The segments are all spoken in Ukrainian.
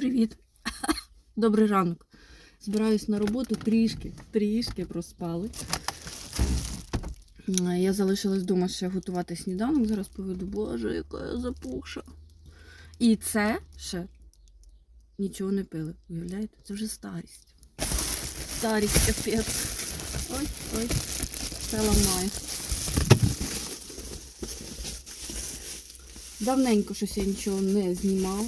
Привіт. Добрий ранок. Збираюсь на роботу трішки, трішки проспали. Я залишилась вдома ще готувати сніданок. Зараз поведу, боже, яка я запухша. І це ще нічого не пили. Уявляєте? Це вже старість. Старість капець. Ой, ой, все ламає. Давненько щось я нічого не знімала.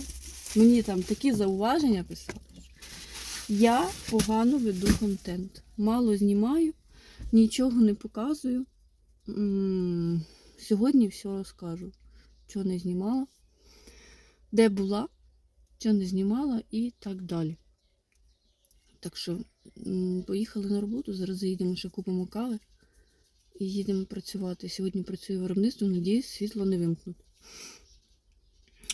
Мені там такі зауваження писали. Я погано веду контент. Мало знімаю, нічого не показую. Сьогодні все розкажу, що не знімала, де була, що не знімала і так далі. Так що поїхали на роботу, зараз заїдемо ще купимо кави і їдемо працювати. Сьогодні працює виробництво, надіюсь, світло не вимкнуть.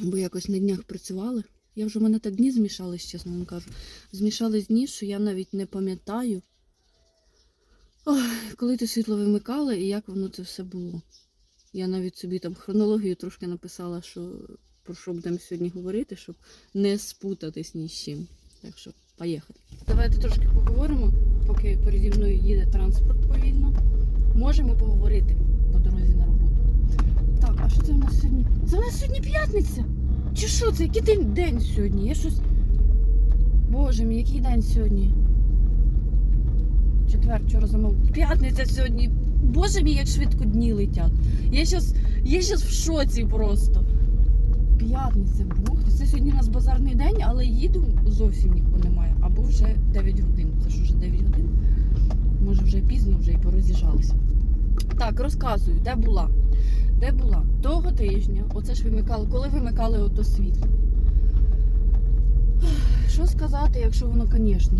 Бо якось на днях працювали. Я вже в мене так дні змішались, чесно вам кажу. Змішались дні, що я навіть не пам'ятаю, коли ти світло вимикала і як воно це все було. Я навіть собі там хронологію трошки написала, що про що будемо сьогодні говорити, щоб не спутатись ні з чим. Так що, поїхали. Давайте трошки поговоримо, поки переді мною їде транспорт повільно. Можемо поговорити по дорозі на роботу. Так, що це в нас сьогодні? Це в нас сьогодні п'ятниця. Чи що це? Який день, день сьогодні? Я щось. Боже мій, який день сьогодні? Четвер, вчора замов. П'ятниця сьогодні. Боже мій, як швидко дні летять. Я щас, я щас в шоці просто. П'ятниця, Бог. Це сьогодні у нас базарний день, але їду зовсім нікого немає. Або вже 9 годин. Це ж вже 9 годин. Може вже пізно вже і пороз'їжджалися. Так, розказую, де була. Де була? Того тижня, оце ж вимикали, коли вимикали ото світло. Що сказати, якщо воно, звісно.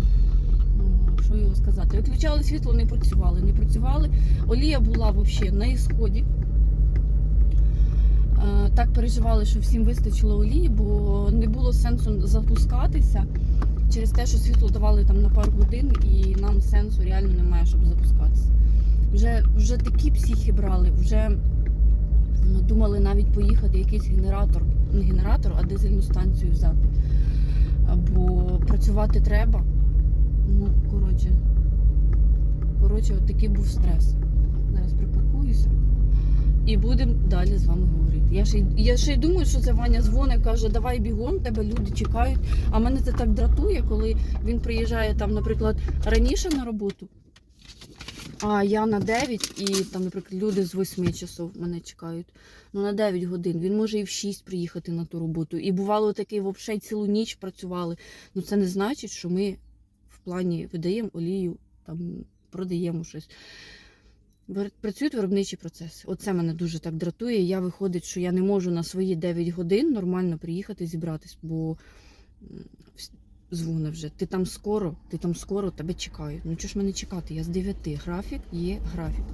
ну, Що його сказати? Виключали світло, не працювали. Не працювали. Олія була взагалі на ісході. Е, Так переживали, що всім вистачило олії, бо не було сенсу запускатися через те, що світло давали там на пару годин, і нам сенсу реально немає, щоб запускатися. Вже, вже такі психи брали, вже думали навіть поїхати якийсь генератор, не генератор, а дизельну станцію взяти. Бо працювати треба. Ну, коротше, коротше, от такий був стрес. Зараз припаркуюся і будемо далі з вами говорити. Я ще, я ще й думаю, що це Ваня дзвонить, каже, давай бігом, тебе люди чекають. А мене це так дратує, коли він приїжджає там, наприклад, раніше на роботу. А я на 9 і там, наприклад, люди з 8 часов мене чекають. Ну на 9 годин. Він може і в 6 приїхати на ту роботу. І бувало таке, взагалі цілу ніч працювали. Ну це не значить, що ми в плані видаємо олію, там продаємо щось. Працюють виробничі процеси. Оце мене дуже так дратує. Я виходить, що я не можу на свої 9 годин нормально приїхати зібратись, бо дзвони вже. Ти там скоро, ти там скоро, тебе чекають. Ну чого ж мене чекати? Я з 9. Графік є графік.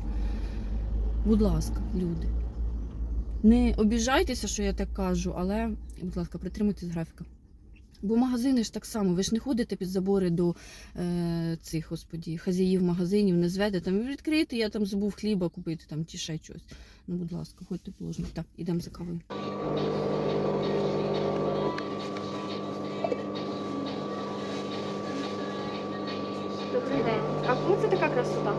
Будь ласка, люди. Не обіжайтеся, що я так кажу, але, будь ласка, притримуйтесь графіка. Бо магазини ж так само, ви ж не ходите під забори до е, цих, господі, хазяїв магазинів, не зведете там відкрити, я там забув хліба купити там чи ще щось. Ну, будь ласка, ходьте положено. Так, ідемо за кавою. Добрий день. А кому це така красота?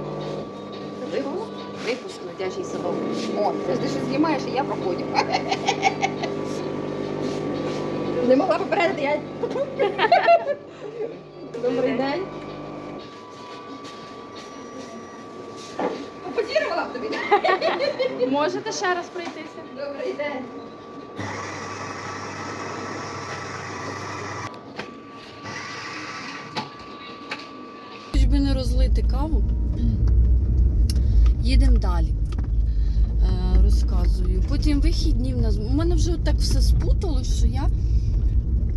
Випуск, випуск летящий садок. О, ти ж що знімаєш, і я проходжу. Не могла попередити, я. Добрий день. Попозірувала б тобі. Можете ще раз пройтися? Добрий день. Хоч би не розлити каву. Їдемо далі. Е, розказую. Потім вихідні в нас. У мене вже так все спуталось, що я.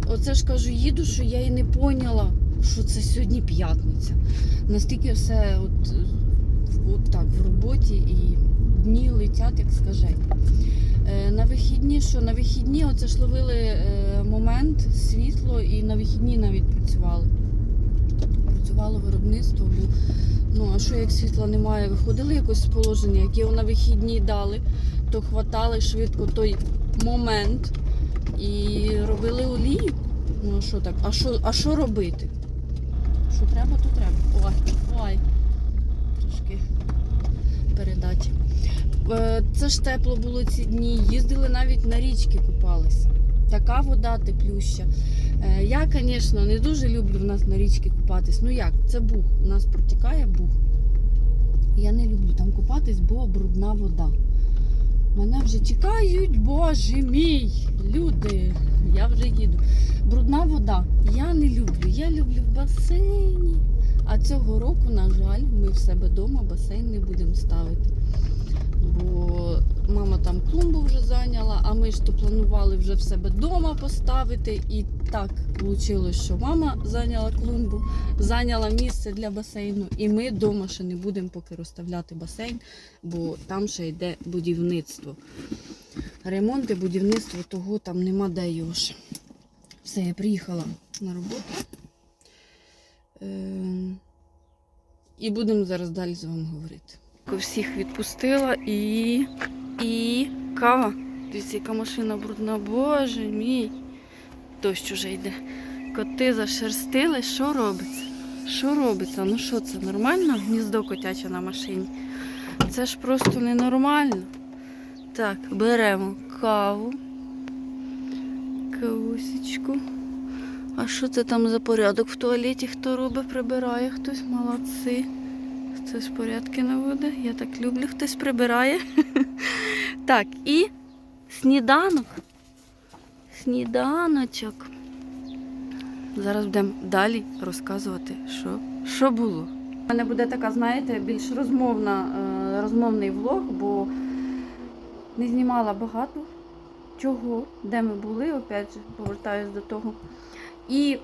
Оце ж кажу, їду, що я і не поняла, що це сьогодні п'ятниця. Настільки все от, от так в роботі і дні летять, як скажень. Е, на вихідні, що на вихідні оце ж ловили е, момент, світло, і на вихідні навіть працювали. Працювало виробництво, бо ну а що як світла немає? Виходили якось з положення, як його на вихідні дали, то хватали швидко той момент і робили олію. Ну а що так? А що, а що робити? Що треба, то треба. Ой, ой. Трошки передачі. Е, Це ж тепло було ці дні. Їздили навіть на річки купалися. Така вода теплюща. Е, Я, звісно, не дуже люблю в нас на річці купатись. Ну як? Це бух. У нас протікає бух. Я не люблю там купатись, бо брудна вода. Мене вже чекають, боже мій, люди, я вже їду. Брудна вода. Я не люблю. Я люблю в басейні. А цього року, на жаль, ми в себе вдома басейн не будемо ставити. Бо мама там клумбу вже зайняла, а ми ж то планували вже в себе вдома поставити. І так вийшло, що мама зайняла клумбу, зайняла місце для басейну, і ми вдома ще не будемо поки розставляти басейн, бо там ще йде будівництво. Ремонт і будівництво того там нема де його ще. Все, я приїхала на роботу. Ем, І будемо зараз далі з вами говорити. Всіх відпустила і. і кава. Дивіться, яка машина брудна, боже мій. Дощ уже йде. Коти зашерстили, що робиться? Що робиться? Ну що це нормально? Гніздо котяче на машині. Це ж просто ненормально. Так, беремо каву. Кавусечку. А що це там за порядок в туалеті? Хто робить, прибирає хтось? Молодці. Хтось порядки наводить. Я так люблю, хтось прибирає. Так, і сніданок. Сніданочок. Зараз будемо далі розказувати, що, що було. У мене буде така, знаєте, більш розмовна, е, розмовний влог, бо не знімала багато чого, де ми були, опять же, повертаюсь до того. І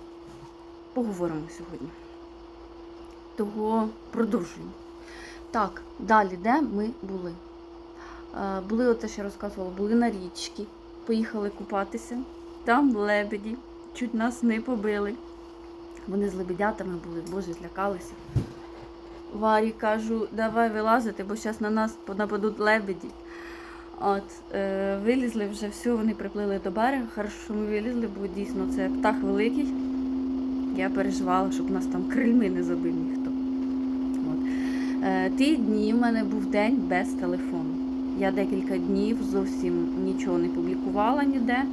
поговоримо сьогодні. Того продовжуємо. Так, далі, де ми були? Е, Були, оце ще розказувала, були на річці, поїхали купатися. Там лебеді, чуть нас не побили. Вони з лебедятами були, боже, злякалися. Варі кажу, давай вилазити, бо зараз на нас нападуть лебеді. От, е, вилізли вже все, вони приплили до берега. Хорошо, що ми вилізли, бо дійсно це птах великий. Я переживала, щоб нас там крильми не забив ніхто. Е, ті дні в мене був день без телефону. Я декілька днів зовсім нічого не публікувала ніде.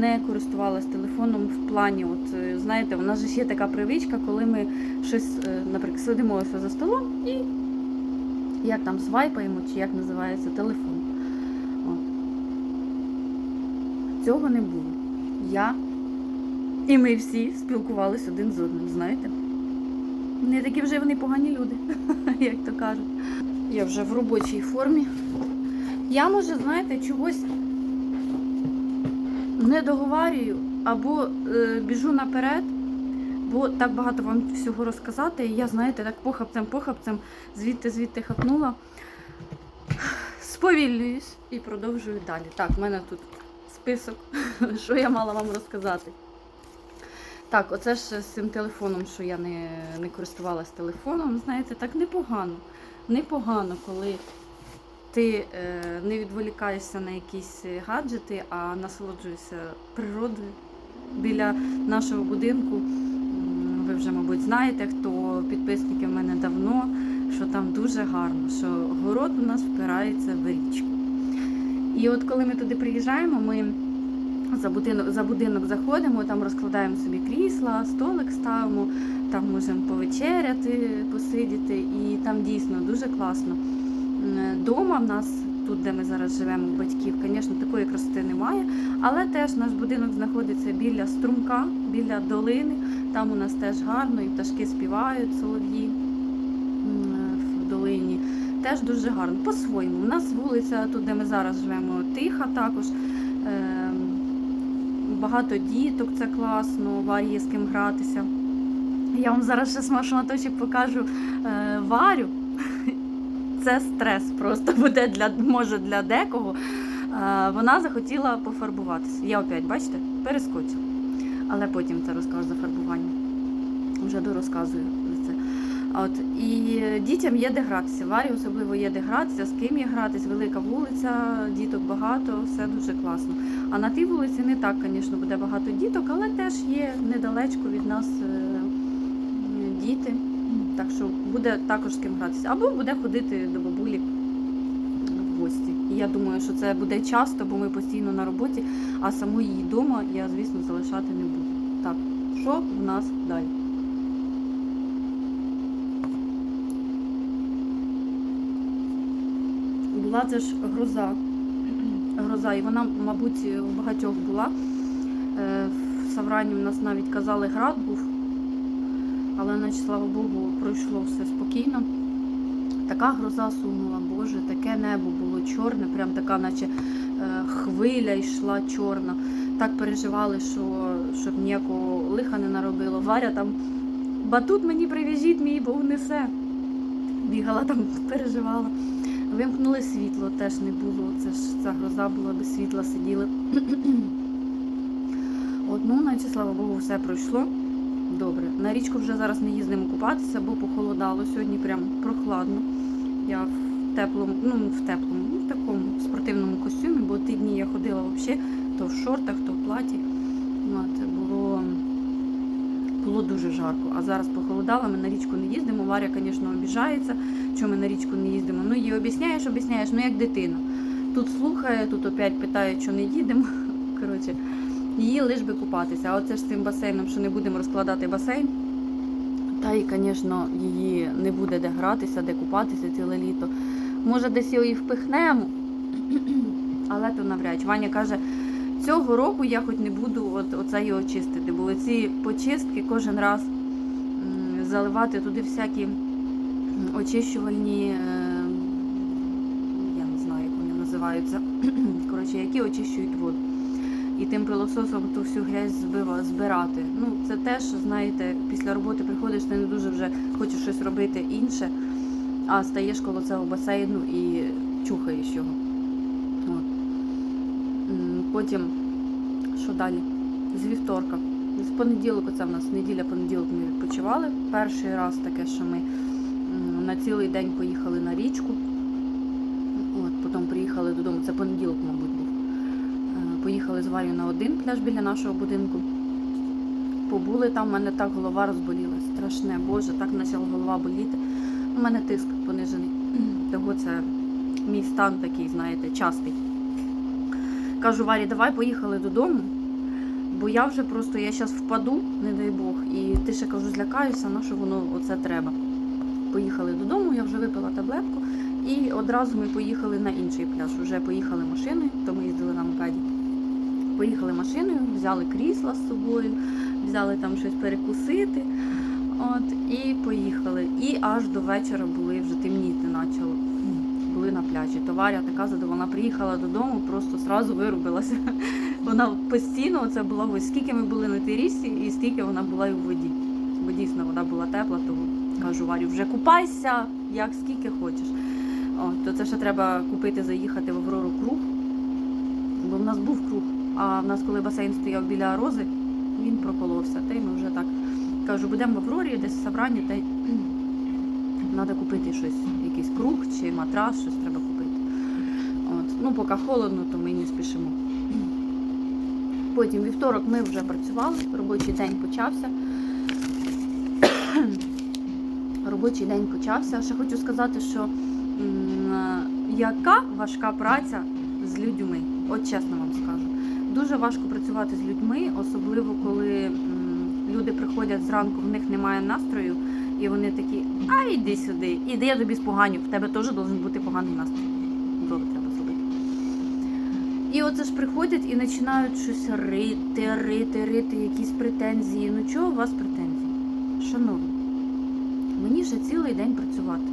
Не користувалась телефоном в плані, от е, знаєте, у нас ж є така привичка, коли ми щось, е, наприклад, сидимо ось за столом і як там свайпаємо, чи як називається телефон. От. Цього не було. Я і ми всі спілкувалися один з одним, знаєте? Не такі вже вони погані люди, як то кажуть. Я вже в робочій формі. Я, може, знаєте, чогось не договарюю або е, біжу наперед, бо так багато вам всього розказати. І я, знаєте, так похапцем, похапцем, звідти, звідти хапнула. Сповільнююсь і продовжую далі. Так, в мене тут список, що я мала вам розказати. Так, оце ж з цим телефоном, що я не, не користувалась телефоном, знаєте, так непогано. Непогано, коли ти е, не відволікаєшся на якісь гаджети, а насолоджуєшся природою біля нашого будинку. Ви вже, мабуть, знаєте, хто підписники в мене давно, що там дуже гарно, що город у нас впирається в річку. І от коли ми туди приїжджаємо, ми за будинок, за будинок заходимо, там розкладаємо собі крісла, столик ставимо, там можемо повечеряти, посидіти, і там дійсно дуже класно. Дома в нас, тут, де ми зараз живемо, у батьків, звісно, такої красоти немає, але теж наш будинок знаходиться біля струмка, біля долини. Там у нас теж гарно, і пташки співають, солов'ї в долині. Теж дуже гарно. По-своєму. У нас вулиця, тут, де ми зараз живемо, тиха також. Багато діток, це класно, Варі є з ким гратися. Я вам зараз ще шматочок покажу е, Варю. Це стрес просто буде для, може для декого. Е, вона захотіла пофарбуватися. Я опять, бачите, перескочила. Але потім це розкажу за фарбування. Вже дорозказую. От і дітям є де гратися. Варі особливо є де гратися, з ким є гратись, велика вулиця, діток багато, все дуже класно. А на тій вулиці не так, звісно, буде багато діток, але теж є недалечко від нас е, діти. Так що буде також з ким гратися. Або буде ходити до бабулі в гості. І я думаю, що це буде часто, бо ми постійно на роботі, а саму її вдома я, звісно, залишати не буду. Так, що в нас далі? Була це ж гроза. Гроза, і вона, мабуть, у багатьох була. Е, В Саврані в нас навіть казали, град був, але, наче, слава Богу, пройшло все спокійно. Така гроза сунула, Боже, таке небо було чорне, прям така, наче е, хвиля йшла чорна. Так переживали, що щоб ніякого лиха не наробило. Варя там батут мені прив'яжіть, мій бо унесе. Бігала там, переживала. Вимкнули світло, теж не було. Це ж ця гроза була без світла, сиділи. От, ну, наче, слава Богу, все пройшло. Добре. На річку вже зараз не їздимо купатися, бо похолодало. Сьогодні прям прохладно. Я в теплому, ну в теплому, ну в такому спортивному костюмі, бо ті дні я ходила взагалі то в шортах, то в платі. От, було, було дуже жарко. А зараз похолодало, ми на річку не їздимо. Варя, звісно, обіжається, що ми на річку не їздимо. Ну, їй об'ясняєш, об'ясняєш, ну як дитина. Тут слухає, тут опять питає, що не їдемо. Коротше, її лиш би купатися. А оце ж з цим басейном, що не будемо розкладати басейн. Та й, звісно, її не буде де гратися, де купатися ціле літо. Може, десь його і впихнемо, але то навряд. Ваня каже, цього року я хоч не буду от, оце його чистити, бо ці почистки кожен раз заливати туди всякі очищувальні, е, я не знаю, як вони називаються, коротше, які очищують воду. І тим пилососом ту всю грязь збирати. Ну, це теж, знаєте, після роботи приходиш, ти не дуже вже хочеш щось робити інше, а стаєш коло цього басейну і чухаєш його. Потім, що далі? З вівторка. З понеділка, це в нас неділя, понеділок ми відпочивали. Перший раз таке, що ми на цілий день поїхали на річку. От, потім приїхали додому. Це понеділок, мабуть, був. Е, Поїхали з Варю на один пляж біля нашого будинку. Побули там, у мене так голова розболілась. Страшне, Боже, так почала голова боліти. У мене тиск понижений. Того це мій стан такий, знаєте, частий. Кажу, Варі, давай поїхали додому, бо я вже просто я зараз впаду, не дай Бог, і ти ще кажу, злякаюся, на що воно оце треба. Поїхали додому, я вже випила таблетку, і одразу ми поїхали на інший пляж. Вже поїхали машиною, то ми їздили на мопеді. Поїхали машиною, взяли крісла з собою, взяли там щось перекусити. От, і поїхали. І аж до вечора були вже темніти почало. Були на пляжі. Товаря така задоволена. Приїхала додому, просто зразу вирубилася. Вона постійно це була ось скільки ми були на тій річці, і стільки вона була і в воді. Бо дійсно вода була тепла, тому кажу, Варю, вже купайся, як скільки хочеш. О, то це ще треба купити, заїхати в Аврору круг. Бо в нас був круг. А в нас, коли басейн стояв біля рози, він проколовся. Та й ми вже так кажу, будемо в Аврорі, десь в Саврані, та й треба купити щось, круг чи матрас, щось треба купити. От. Ну, поки холодно, то ми не спішимо. Потім вівторок ми вже працювали, робочий день почався. Робочий день почався. Ще хочу сказати, що яка важка праця з людьми, от чесно вам скажу. Дуже важко працювати з людьми, особливо коли люди приходять зранку, в них немає настрою, і вони такі, а йди сюди, іди я тобі споганю, в тебе теж должен бути поганий настрій. Добре, треба зробити. І оце ж приходять і починають щось рити, рити, рити, якісь претензії. Ну чого у вас претензії? Шановні, мені ще цілий день працювати.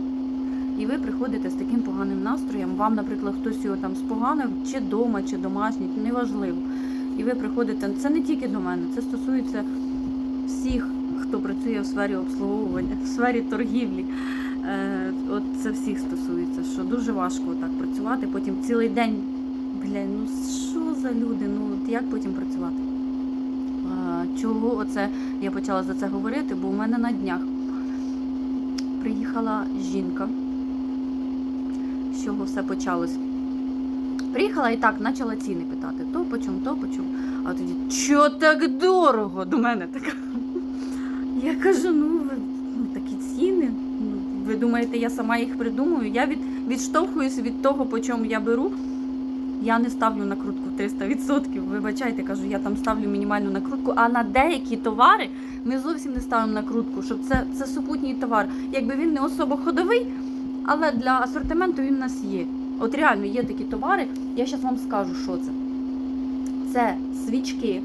І ви приходите з таким поганим настроєм, вам, наприклад, хтось його там споганив, чи вдома, чи домашній, неважливо. І ви приходите, це не тільки до мене, це стосується всіх, хто працює в сфері обслуговування, в сфері торгівлі. Е, от це всіх стосується, що дуже важко так працювати. Потім цілий день, бля, ну що за люди? Ну от як потім працювати? Чого оце я почала за це говорити? Бо у мене на днях приїхала жінка. З чого все почалось? Приїхала і так, почала ціни питати. То по чому, то по чому. А тоді, що так дорого? До мене така. Я кажу, ну, ну такі ціни. Ну, ви думаєте, я сама їх придумую? Я від, відштовхуюся від того, по чому я беру. Я не ставлю накрутку 300%. Вибачайте, кажу, я там ставлю мінімальну накрутку, а на деякі товари ми зовсім не ставимо накрутку, щоб це, це супутній товар. Якби він не особо ходовий, але для асортименту він у нас є. От реально є такі товари, я зараз вам скажу, що це. Це свічки.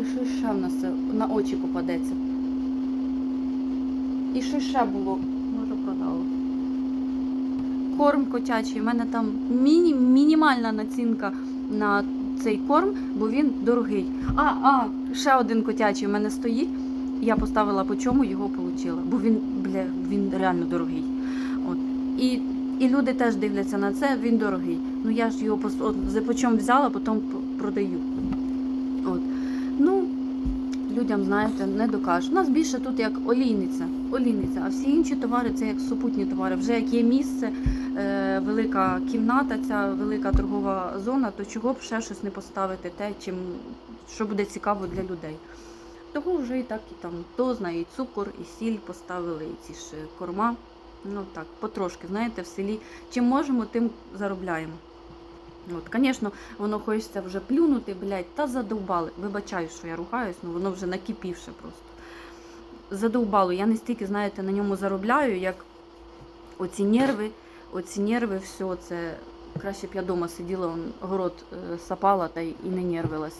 І що ще в нас на очі попадеться? І що ще було? Може продало. Корм котячий. У мене там міні, мінімальна націнка на цей корм, бо він дорогий. А, а, ще один котячий у мене стоїть. Я поставила по чому його отримала, бо він, бля, він реально дорогий. От. І, і люди теж дивляться на це, він дорогий. Ну я ж його пос- от, за по чому взяла, потім продаю. Людям, знаєте, не докажу. У нас більше тут як олійниця, олійниця, а всі інші товари це як супутні товари. Вже як є місце, е, велика кімната, ця велика торгова зона, то чого б ще щось не поставити, те, чим, що буде цікаво для людей. Того вже і так і там дозна, і цукор, і сіль поставили, і ці ж корма. Ну так, потрошки, знаєте, в селі. Чим можемо, тим заробляємо. От, звісно, воно хочеться вже плюнути, блядь, та задовбали. Вибачаю, що я ругаюсь, ну воно вже накипівше просто. Задовбало. Я не стільки, знаєте, на ньому заробляю, як оці нерви, оці нерви, все це. Краще б я вдома сиділа, он, город е, сапала та і не нервилась.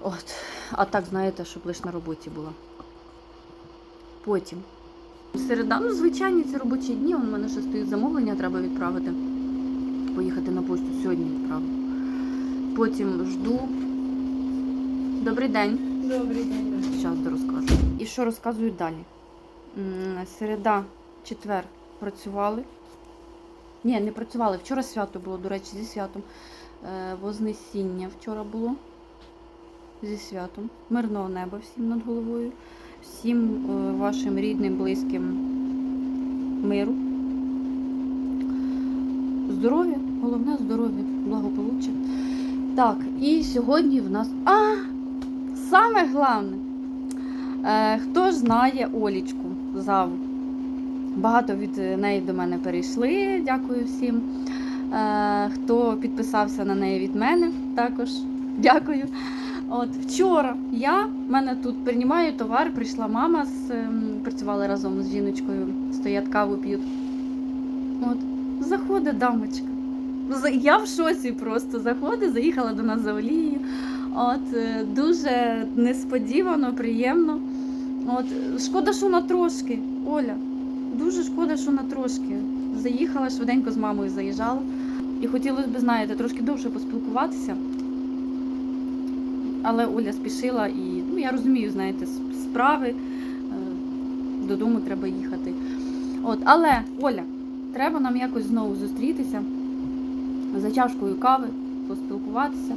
От. А так, знаєте, щоб лише на роботі була. Потім. Середа, ну, звичайні ці робочі дні, у мене ще стоїть замовлення, треба відправити. Поїхати на пошту сьогодні відправлю. Потім жду. Добрий день. Добрий день. Зараз розкажу. І що розказую далі? Середа, четвер працювали. Ні, не працювали. Вчора свято було, до речі, зі святом. Е, Вознесіння вчора було. Зі святом. Мирного неба всім над головою. Всім е, вашим рідним, близьким миру. Здоров'я, головне здоров'я, благополуччя. Так, і сьогодні в нас. А! Саме головне. Е, хто ж знає Олічку Заву? Багато від неї до мене перейшли. Дякую всім. Е, хто підписався на неї від мене, також дякую. От вчора я в мене тут приймаю товар, прийшла мама, з, ем, працювали разом з жіночкою, стоять каву п'ють. От, заходить дамочка. Я в шоці просто заходить, заїхала до нас за олією. От е, дуже несподівано, приємно. От шкода, що на трошки, Оля. Дуже шкода, що на трошки. Заїхала швиденько з мамою заїжджала. І хотілося б, знаєте, трошки довше поспілкуватися. Але Оля спішила і ну, я розумію, знаєте, справи. е, Додому треба їхати. От, але, Оля, треба нам якось знову зустрітися за чашкою кави, поспілкуватися.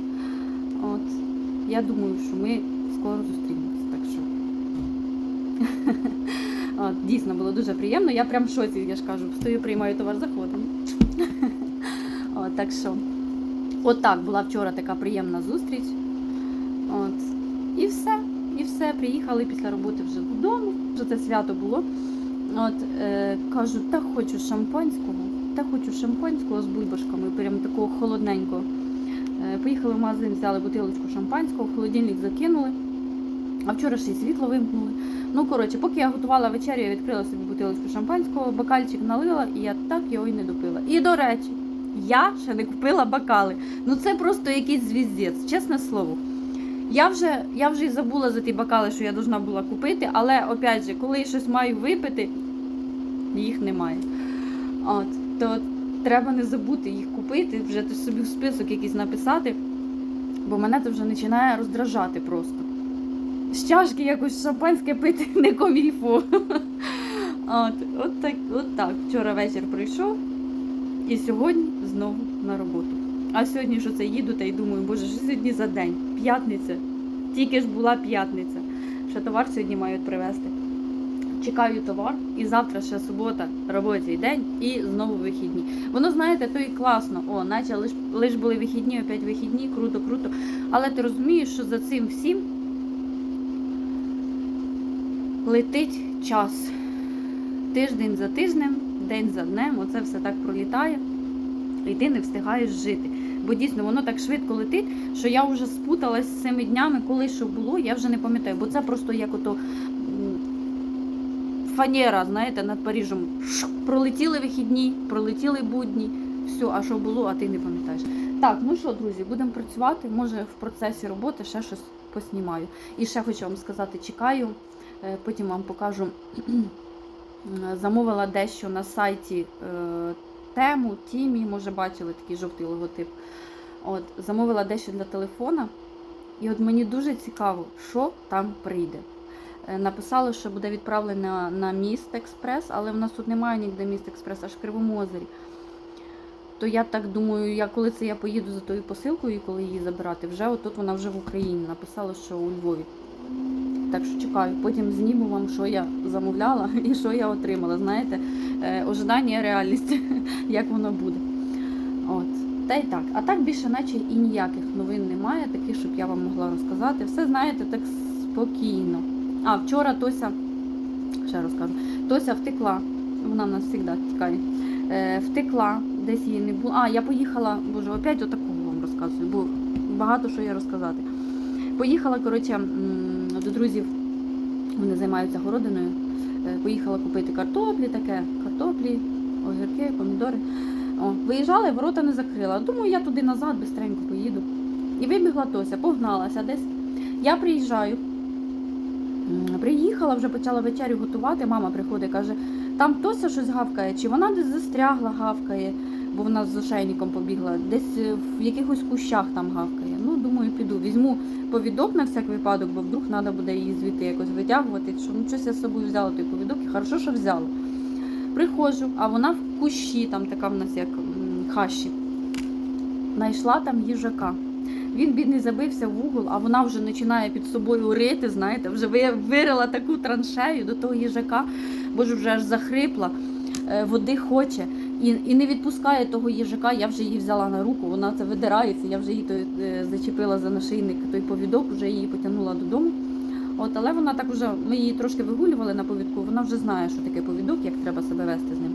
От, я думаю, що ми скоро зустрінемося. Так що. От, дійсно було дуже приємно. Я прям в шоці, я ж кажу, стою, приймаю товар, заходимо. От, так що, от так була вчора така приємна зустріч. От. І все. І все. Приїхали після роботи вже додому. Вже це свято було. От, е, кажу, та хочу шампанського, та хочу шампанського з бульбашками, прям такого холодненького. Е, Поїхали в магазин, взяли бутилочку шампанського, в холодильник закинули. А вчора ще й світло вимкнули. Ну, коротше, поки я готувала вечерю, я відкрила собі бутилочку шампанського, бокальчик налила, і я так його і не допила. І до речі, я ще не купила бокали. Ну це просто якийсь звіздець, чесне слово. Я вже, я вже і забула за ті бокали, що я должна була купити, але опять же, коли я щось маю випити, їх немає. От, то треба не забути їх купити, вже собі в список якийсь написати, бо мене це вже починає роздражати просто. З чашки якось шампанське пити не комільфо. От, от, так, от так. Вчора вечір прийшов і сьогодні знову на роботу. А сьогодні що це їду та й думаю, боже, що сьогодні за день? П'ятниця. Тільки ж була п'ятниця. Ще товар сьогодні мають привезти. Чекаю товар, і завтра ще субота, робочий день, і знову вихідні. Воно, знаєте, то і класно. О, наче лиш, лиш були вихідні, опять вихідні, круто, круто. Але ти розумієш, що за цим всім летить час. Тиждень за тижнем, день за днем, оце все так пролітає, і ти не встигаєш жити. Бо дійсно воно так швидко летить, що я вже спуталась з цими днями, коли що було, я вже не пам'ятаю, бо це просто як ото фанера, знаєте, над Парижем. Пролетіли вихідні, пролетіли будні, все, а що було, а ти не пам'ятаєш. Так, ну що, друзі, будемо працювати. Може, в процесі роботи ще щось поснімаю. І ще хочу вам сказати, чекаю, е, потім вам покажу. Замовила дещо на сайті е, тему, тімі, може бачили такий жовтий логотип. От, замовила дещо для телефона. І от мені дуже цікаво, що там прийде. Е, Написали, що буде відправлено на міст Експрес, але в нас тут немає ніде міст Експрес, аж в Кривому озері. То я так думаю, я коли це я поїду за тою посилкою, і коли її забирати, вже отут вона вже в Україні. Написала, що у Львові. Так що чекаю, потім зніму вам, що я замовляла і що я отримала. Знаєте, е, ожидання, реальність, як воно буде. От. Та й так. А так більше, наче і ніяких новин немає, таких, щоб я вам могла розказати. Все знаєте, так спокійно. А вчора Тося, ще розкажу, Тося втекла. Вона в нас завжди тікає. Е, втекла, десь її не було. А, я поїхала, боже, опять отакого вам розказую, бо багато що є розказати. Поїхала, коротше, до друзів, вони займаються городиною. Е, Поїхала купити картоплі, таке, картоплі, огірки, помідори. О, виїжджала і ворота не закрила. Думаю, я туди назад бистренько поїду. І вибігла Тося, погналася десь. Я приїжджаю. Приїхала, вже почала вечерю готувати. Мама приходить, каже, там Тося щось гавкає, чи вона десь застрягла, гавкає, бо вона з ошейником побігла, десь е, в якихось кущах там гавкає. Ну, думаю, піду. Візьму повідок на всяк випадок, бо вдруг треба буде її звідти якось витягувати. Що ну щось я з собою взяла той повідок, і хорошо, що взяла. Приходжу, а вона в кущі, там така в нас як хащі. Знайшла там їжака. Він бідний забився в угол, а вона вже починає під собою рити, знаєте, вже вирила таку траншею до того їжака, бо ж вже аж захрипла, е, води хоче. І, і не відпускає того їжака, я вже її взяла на руку, вона це видирається, я вже її той, е, зачепила за нашийник той повідок, вже її потягнула додому. От, але вона так вже, ми її трошки вигулювали на повідку, вона вже знає, що таке повідок, як треба себе вести з ним.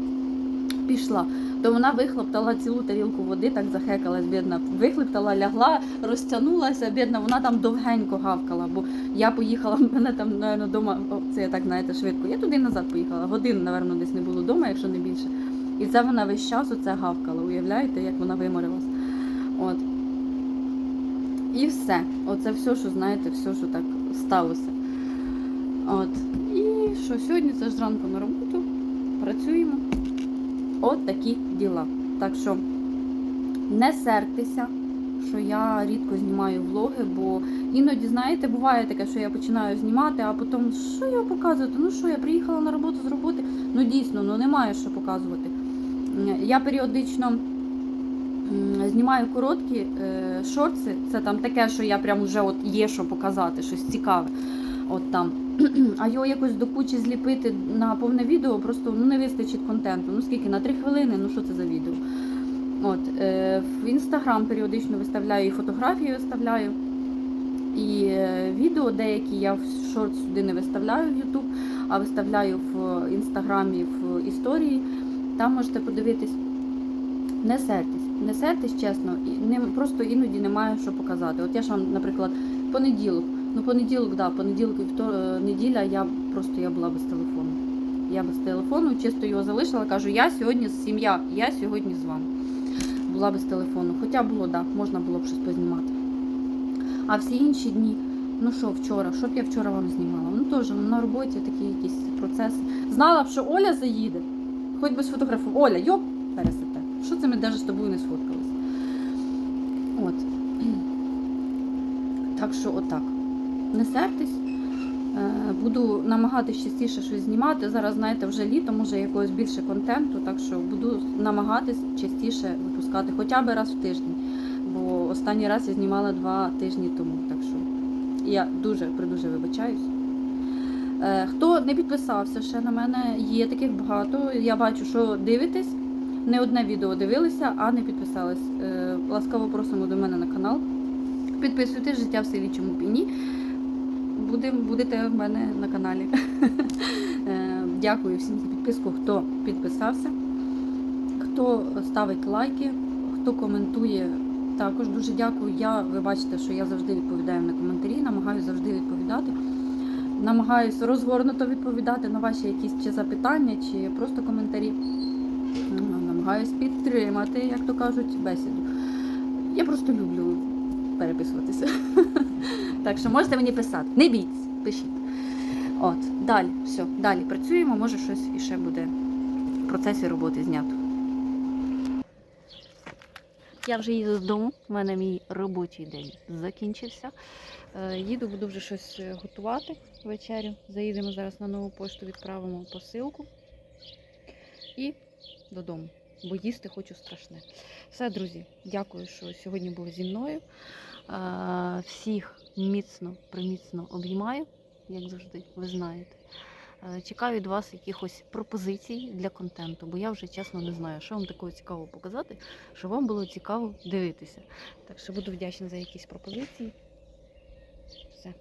Пішла. То вона вихлоптала цілу тарілку води, так захекалась, бідна. Вихлептала, лягла, розтягнулася, бідна, вона там довгенько гавкала, бо я поїхала, в мене там, напевно, вдома, це я так, знаєте, швидко. Я туди назад поїхала. Годин, напевно, десь не було вдома, якщо не більше. І це вона весь час оце гавкала. Уявляєте, як вона виморилась. От. І все. Оце все, що знаєте, все, що так сталося. От. І що сьогодні це ж зранку на роботу. Працюємо. От такі діла. Так що не сертеся, що я рідко знімаю влоги, бо іноді, знаєте, буває таке, що я починаю знімати, а потім що я показувати? Ну що, я приїхала на роботу з роботи. Ну дійсно, ну немає що показувати. Я періодично знімаю короткі е, шорти. Це там таке, що я прям вже от є що показати, щось цікаве. От там. А його якось до кучі зліпити на повне відео, просто ну, не вистачить контенту. Ну скільки? На три хвилини, ну що це за відео? От, е, в інстаграм періодично виставляю і фотографії виставляю. І е, відео деякі я в шорт сюди не виставляю в Ютуб, а виставляю в інстаграмі в історії. Там можете подивитись. Не сертесь, не сертесь чесно, і не, просто іноді немає що показати. От я ж вам, наприклад, понеділок. Ну, понеділок, да, понеділок і втор... е, неділя я просто я була без телефону. Я без телефону, чисто його залишила, кажу, я сьогодні сім'я, я сьогодні з вами. Була без телефону. Хоча було, да, можна було б щось познімати. А всі інші дні, ну що, вчора, що б я вчора вам знімала? Ну теж ну, на роботі такі якісь процеси. Знала б, що Оля заїде, хоч би сфотографував. Оля, йоп, пересете. Що це ми навіть з тобою не сфоткались? От. Так що отак. Не сертесь. Е, Буду намагатися частіше щось знімати. Зараз, знаєте, вже літо, може якогось більше контенту, так що буду намагатись частіше випускати, хоча б раз в тиждень. Бо останній раз я знімала два тижні тому. Так що я дуже придуже вибачаюсь. Е, Хто не підписався ще на мене, є таких багато. Я бачу, що дивитесь. Не одне відео дивилися, а не підписались. Е, Ласкаво просимо до мене на канал. Підписуйтесь життя в селі Чомупіні. Будете в мене на каналі. Е, Дякую всім за підписку, хто підписався, хто ставить лайки, хто коментує. Також дуже дякую. Я, ви бачите, що я завжди відповідаю на коментарі, намагаюся завжди відповідати. Намагаюся розгорнуто відповідати на ваші якісь чи запитання, чи просто коментарі. Намагаюсь підтримати, як то кажуть, бесіду. Я просто люблю переписуватися. Так що можете мені писати. Не бійтесь, пишіть. От, далі, все, далі працюємо, може щось іще буде в процесі роботи знято. Я вже їду додому, у мене мій робочий день закінчився. Е, Їду, буду вже щось е, готувати вечерю. Заїдемо зараз на нову пошту, відправимо посилку і додому. Бо їсти хочу страшне. Все, друзі, дякую, що сьогодні були зі мною. Е, Всіх міцно, приміцно обіймаю, як завжди, ви знаєте. Е, Чекаю від вас якихось пропозицій для контенту, бо я вже чесно не знаю, що вам такого цікавого показати, що вам було цікаво дивитися. Так що буду вдячна за якісь пропозиції. Все.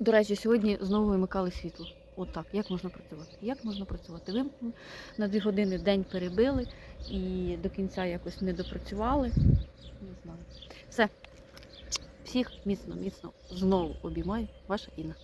До речі, сьогодні знову вимикали світло. От так, як можна працювати? Як можна працювати? Вимкнули, на дві години день перебили і до кінця якось не допрацювали. Не знаю. Всіх міцно, міцно знову обіймаю. Ваша Інна.